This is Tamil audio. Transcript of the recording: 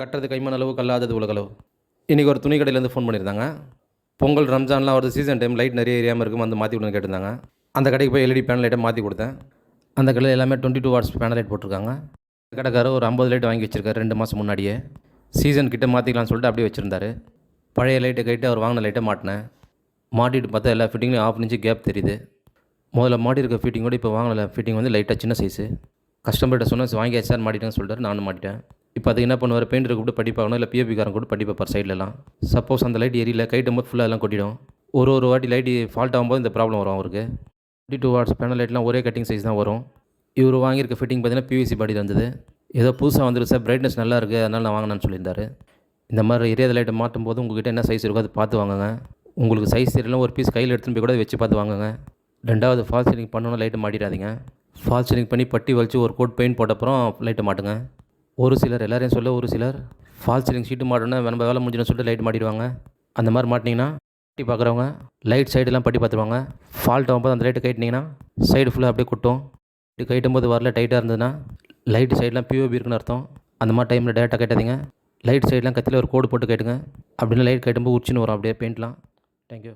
கட்டுறது கைமண் அளவு கல்லாதது உலகளவு. இன்றைக்கி ஒரு துணி கடையிலேருந்து ஃபோன் பண்ணியிருந்தாங்க. பொங்கல் ரம்ஜான்லாம் வருது சீசன் டைம் லைட் நிறைய ஏரியாமல் இருக்கும் வந்து மாற்றி கொடுங்க கேட்டிருந்தாங்க. அந்த கடைக்கு போய் எல்இடி பேனல் லைட்டை மாற்றி கொடுத்தேன். அந்த கடையில் எல்லாமே twenty two watts panel light போட்டிருக்காங்க கடைக்காரர் ஒரு ஐம்பது லைட் வாங்கி வச்சிருக்காரு ரெண்டு மாதம் முன்னாடியே. சீசன் கிட்டே மாற்றிக்கலாம்னு சொல்லிட்டு அப்படியே வச்சுருந்தாரு. பழைய லைட்டை கைட்டு அவர் வாங்கின லைட்டை மாட்டினேன். மாட்டிட்டு பார்த்தா எல்லா ஃபிட்டிங்லையும் ஆஃப் இன்ச்சு கேப் தெரியுது. முதல்ல மாட்டிருக்க ஃபிட்டிங்கோட இப்போ வாங்கின ஃபிட்டிங் வந்து லைட்டாக சின்ன சைஸு கஸ்டமர்கிட்ட சொன்னால் வாங்கியாச்சு சார் மாட்டிட்டேன்னு சொல்லிட்டாரு நானும் மாட்டிட்டேன். இப்போ அதுக்கு என்ன பண்ணுவார்? பெயிண்டர் கூட படிப்பாகணும் இல்லை பிஎப்பி காரன் கூட படிப்பார் பார்ப்பார் சைட்லலாம் சப்போஸ் அந்த லைட் எரியல கைட்டும் போது ஃபுல்லாக எல்லாம் கொட்டிடும். ஒரு ஒரு வாட்டி லைட் ஃபால்ட் ஆகும்போது இந்த ப்ராப்ளம் வரும் அவருக்கு. ஃபிஃப்டி டூ வாட்ஸ் பேனல் லைட்லாம் ஒரே கட்டிங் சைஸ் தான் வரும். இவர் வாங்கியிருக்க ஃபிட்டிங் பார்த்தீங்கன்னா பிவிசி பாடி வந்தது ஏதோ புதுசாக வந்துருக்கு சார் பிரைட்னஸ் நல்லா இருக்குது அதனால் நான் வாங்கினேன்னு சொல்லியிருந்தார். இந்த மாதிரி எரியாத லைட்டை மாட்டும் போது உங்கள்கிட்ட என்ன சைஸ் இருக்கோ அதை பார்த்து வாங்குங்க. உங்களுக்கு சைஸ் தெரியலாம் ஒரு பீஸ் கையில் எடுத்துன்னு போய் கூட வச்சு பார்த்து வாங்குங்க. ரெண்டாவது ஃபால் சீலிங் பண்ணணும் லைட்டை மாட்டிடாதீங்க. ஃபால் சீலிங் பண்ணி பட்டி வலிச்சு ஒரு கோட் பெயிண்ட் போட்ட அப்புறம் லைட்டை மாட்டுங்க. ஒரு சிலர் எல்லாரையும் சொல்ல ஒரு சிலர் ஃபால் சீலிங் ஷீட்டு மாட்டோன்னா நம்ம வேலை முடிஞ்சுன்னு சொல்லிட்டு லைட் மாட்டிடுவாங்க. அந்த மாதிரி மாட்டினீங்கன்னா பட்டி பார்க்குறவங்க லைட் சைடெல்லாம் பட்டி பார்த்துருவாங்க. ஃபால்ட் ஆகும்போது அந்த லைட்டை கைட்டினீங்கன்னா சைடு ஃபுல்லாக அப்படியே குட்டும். இப்படி கைட்டும் போது வரல டைட்டாக இருந்ததுன்னா லைட் சைடெலாம் பிஓபி இருக்குன்னு அர்த்தம். அந்த மாதிரி டைமில் டேரெக்டாக கட்டாதீங்க லைட் சைடெலாம் கத்தியில் ஒரு கோடு போட்டு கேட்டுங்க அப்படின்னு லைட் கட்டும்போது உச்சின்னு வரும் அப்படியே பெயிண்ட்லாம் தேங்க்யூ